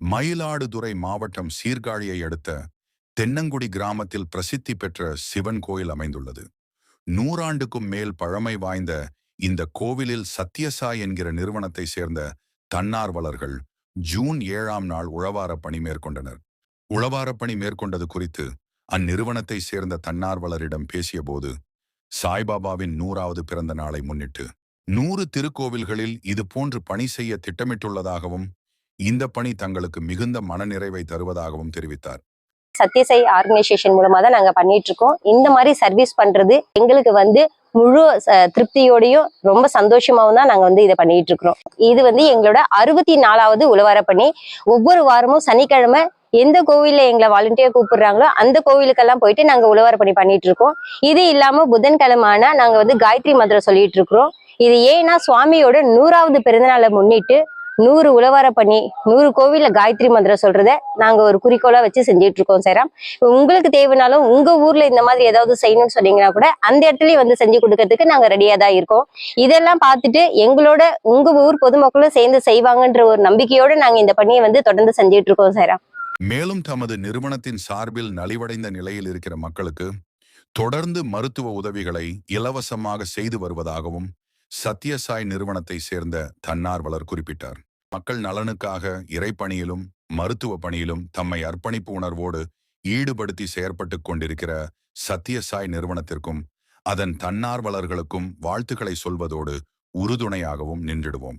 மயிலாடுதுறை மாவட்டம் சீர்காழியை அடுத்த தென்னங்குடி கிராமத்தில் பிரசித்தி பெற்ற சிவன் கோயில் அமைந்துள்ளது. நூறாண்டுக்கும் மேல் பழமை வாய்ந்த இந்த கோவிலில் சத்யசாய் என்கிற நிறுவனத்தை சேர்ந்த தன்னார்வலர்கள் ஜூன் ஏழாம் நாள் உழவாரப் பணி மேற்கொண்டனர். உழவாரப் பணி மேற்கொண்டது குறித்து அந்நிறுவனத்தை சேர்ந்த தன்னார்வலரிடம் பேசியபோது சாய்பாபாவின் நூறாவது பிறந்த நாளை முன்னிட்டு நூறு திருக்கோவில்களில் இது போன்று பணி செய்ய திட்டமிட்டுள்ளதாகவும் இந்த பணி தங்களுக்கு மிகுந்த மனநிறைவை தருவதாகவும் தெரிவித்தார். சத்யசாய் ஆர்கனைசேஷன் மூலமா தான் நாங்க பண்ணிட்டு இருக்கோம் இந்த மாதிரி சர்வீஸ் பண்றது எங்களுக்கு வந்து முழு திருப்தியோடையும் ரொம்ப சந்தோஷமாவும் தான் நாங்க வந்து இதை பண்ணிட்டு இருக்கிறோம் இது வந்து எங்களோட அறுபத்தி நாலாவது உழவார பணி. ஒவ்வொரு வாரமும் சனிக்கிழமை எந்த கோவில்ல எங்களை வாலண்டியர் கூப்பிடுறாங்களோ அந்த கோவிலுக்கெல்லாம் போயிட்டு நாங்க உழவார பணி பண்ணிட்டு இருக்கோம் இது இல்லாம புதன்கிழமை ஆனா நாங்க வந்து காயத்ரி மந்திரம் சொல்லிட்டு இருக்கிறோம் இது ஏன்னா சுவாமியோட நூறாவது பிறந்தநாளை முன்னிட்டு நூறு உழவார பண்ணி நூறு கோவிலில் காயத்ரி மந்திரம் சொல்றத நாங்க ஒரு குறிக்கோளா வச்சு செஞ்சுட்டு இருக்கோம் சேராம் உங்களுக்கு தேவைனாலும் உங்க ஊர்ல இந்த மாதிரி ஏதாவது செய்யணும்னு சொன்னீங்கன்னா கூட அந்த இடத்துலயும் வந்து செஞ்சு கொடுக்கறதுக்கு நாங்க ரெடியா தான் இருக்கோம். இதெல்லாம் பார்த்துட்டு எங்களோட உங்க ஊர் பொதுமக்களும் சேர்ந்து செய்வாங்கன்ற ஒரு நம்பிக்கையோட நாங்க இந்த பணியை வந்து தொடர்ந்து செஞ்சுட்டு இருக்கோம் சேராம். மேலும் தமது நிறுவனத்தின் சார்பில் நலிவடைந்த நிலையில் இருக்கிற மக்களுக்கு தொடர்ந்து மருத்துவ உதவிகளை இலவசமாக செய்து வருவதாகவும் சத்யசாய் நிறுவனத்தை சேர்ந்த தன்னார்வலர் குறிப்பிட்டார். மக்கள் நலனுக்காக இறைப்பணியிலும் மருத்துவ பணியிலும் தம்மை அர்ப்பணிப்பு உணர்வோடு ஈடுபடுத்தி செயற்பட்டுக் கொண்டிருக்கிற சத்யசாய் நிறுவனத்திற்கும் அதன் தன்னார்வலர்களுக்கும் வாழ்த்துக்களை சொல்வதோடு உறுதுணையாகவும் நின்றிடுவோம்.